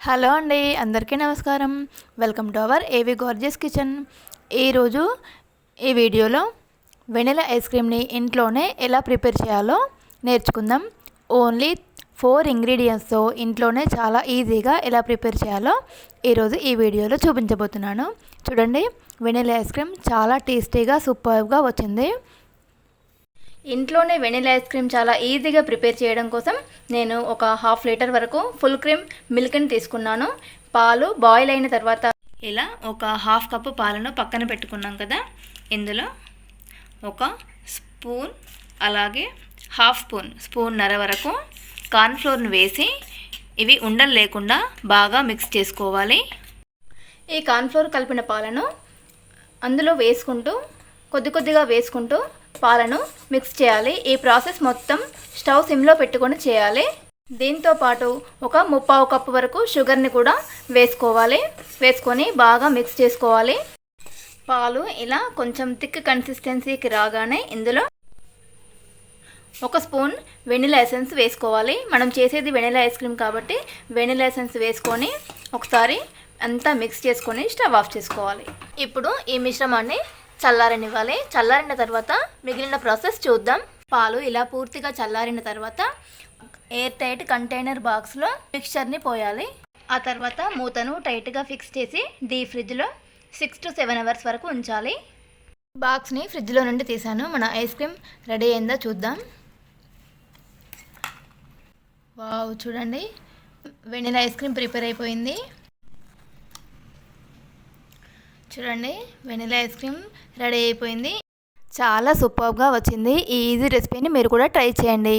Hello అండి అందరికీ నమస్కారం. Welcome to our AV gorgeous kitchen. ఈరోజు ఈ వీడియోలో వెనిలా ఐస్ క్రీమ్ని ఇంట్లోనే ఎలా ప్రిపేర్ చేయాలో నేర్చుకుందాం. ఓన్లీ ఫోర్ ఇంగ్రీడియంట్స్తో ఇంట్లోనే చాలా ఈజీగా ఎలా ప్రిపేర్ చేయాలో ఈరోజు ఈ వీడియోలో చూపించబోతున్నాను. చూడండి వెనిలా ఐస్ క్రీమ్ చాలా టేస్టీగా సూపర్గా వచ్చింది. ఇంట్లోనే వెనిలా ఐస్ క్రీమ్ చాలా ఈజీగా ప్రిపేర్ చేయడం కోసం నేను ఒక హాఫ్ లీటర్ వరకు ఫుల్ క్రీమ్ మిల్క్ని తీసుకున్నాను. పాలు బాయిల్ అయిన తర్వాత ఇలా ఒక హాఫ్ కప్పు పాలను పక్కన పెట్టుకున్నాం కదా. ఇందులో ఒక స్పూన్ అలాగే హాఫ్ స్పూన్ స్పూన్ నర వరకు కార్న్ఫ్లోర్ని వేసి ఇవి ఉండలు లేకుండా బాగా మిక్స్ చేసుకోవాలి. ఈ కార్న్ఫ్లోర్ కలిపిన పాలను అందులో వేసుకుంటూ కొద్ది కొద్దిగా వేసుకుంటూ పాలను మిక్స్ చేయాలి. ఈ ప్రాసెస్ మొత్తం స్టవ్ సిమ్లో పెట్టుకొని చేయాలి. దీంతో పాటు ఒక ముప్పావు కప్పు వరకు షుగర్ని కూడా వేసుకోవాలి. వేసుకొని బాగా మిక్స్ చేసుకోవాలి. పాలు ఇలా కొంచెం థిక్ కన్సిస్టెన్సీకి రాగానే ఇందులో ఒక స్పూన్ వెనిలా ఎసెన్స్ వేసుకోవాలి. మనం చేసేది వెనిలా ఐస్ క్రీమ్ కాబట్టి వెనిలా ఎసెన్స్ వేసుకొని ఒకసారి అంతా మిక్స్ చేసుకొని స్టవ్ ఆఫ్ చేసుకోవాలి. ఇప్పుడు ఈ మిశ్రమాన్ని చల్లారనివ్వాలి. చల్లారిన తర్వాత మిగిలిన ప్రాసెస్ చూద్దాం. పాలు ఇలా పూర్తిగా చల్లారిన తర్వాత ఎయిర్ టైట్ కంటైనర్ బాక్స్లో మిక్చర్ని పోయాలి. ఆ తర్వాత మూతను టైట్గా ఫిక్స్ చేసి డీ ఫ్రిడ్జ్లో సిక్స్ టు సెవెన్ అవర్స్ వరకు ఉంచాలి. బాక్స్ని ఫ్రిడ్జ్లో నుండి తీసాను మన ఐస్ క్రీమ్ రెడీ అయిందా చూద్దాం. వావ్ చూడండి. వెనిలా ఐస్ క్రీమ్ ప్రిపేర్ అయిపోయింది. చూడండి వెనిలా ఐస్ క్రీమ్ రెడీ అయిపోయింది. చాలా సూపర్గా వచ్చింది. ఈ ఈజీ రెసిపీని మీరు కూడా ట్రై చేయండి.